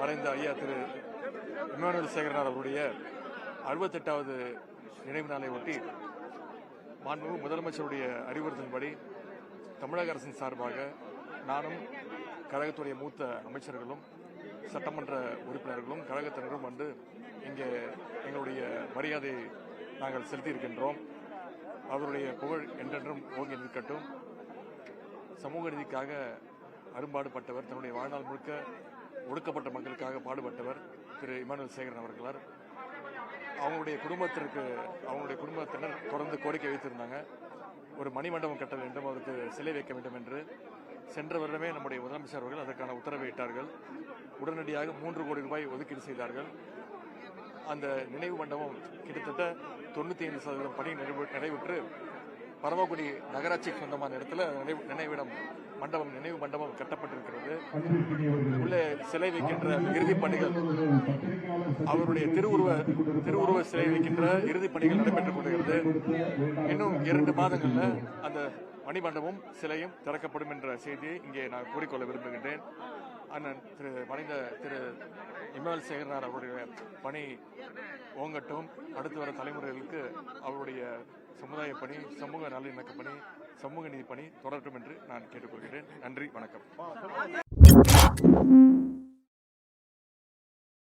மறைந்த ஐயா திரு இமானுவல் சேகரனார் அவருடைய அறுபத்தெட்டாவது நினைவு நாளை ஒட்டி மாண்பு முதலமைச்சருடைய அறிவுறுத்தலின்படி தமிழக அரசின் சார்பாக நானும் கழகத்துடைய மூத்த அமைச்சர்களும் சட்டமன்ற உறுப்பினர்களும் கழகத்தினரும் வந்து இங்கே எங்களுடைய மரியாதையை நாங்கள் செலுத்தியிருக்கின்றோம். அவருடைய புகழ் என்றென்றும் ஓங்கி நிற்கட்டும். சமூக நீதிக்காக அரும்பாடுபட்டவர் தன்னுடைய வாழ்நாள் முழுக்க ஒடுக்கப்பட்ட மக்களுக்காக பாடுபட்டவர் திரு இமானுவல் சேகரன் அவர்களார். அவங்களுடைய குடும்பத்திற்கு அவங்களுடைய குடும்பத்தினர் தொடர்ந்து கோரிக்கை வைத்திருந்தாங்க. ஒரு மணிமண்டபம் கட்ட வேண்டும் அவருக்கு சிலை வைக்க வேண்டும் என்று. சென்ற வருடமே நம்முடைய முதலமைச்சர் அவர்கள் அதற்கான உத்தரவை இட்டார்கள். உடனடியாக மூன்று கோடி ரூபாய் ஒதுக்கீடு செய்தார்கள். அந்த நினைவு மண்டபம் கிட்டத்தட்ட தொண்ணூத்தி ஐந்து சதவீதம் பணி நிறைவு- நிறைவுற்று பரமக்குடி நகராட்சிக்கு சொந்தமான இடத்துல நினைவு நினைவிடம் மண்டபம் நினைவு மண்டபம் கட்டப்பட்டிருக்கிறது. உள்ளே சிலை வைக்கின்ற இறுதிப் பணிகள். அவருடைய திருவுருவ திருவுருவ சிலை வைக்கின்ற இறுதிப் பணிகள் நடைபெற்றுக் கொண்டிருக்கிறது. இன்னும் இரண்டு மாதங்கள்ல அந்த மணிமண்டபம் சிலையும் திறக்கப்படும் என்ற செய்தியை இங்கே நான் கூறிக்கொள்ள விரும்புகின்றேன். அண்ணன் திரு மறைந்த திரு இமால் சேகரனார் அவருடைய பணி ஓங்கட்டும். அடுத்து வர தலைமுறைகளுக்கு அவர் சமுதாய பணி சமூக நல்லிணக்க பணி சமூக நீதி பணி தொடரட்டும் என்று நான் கேட்டுக்கொள்கிறேன். நன்றி வணக்கம்.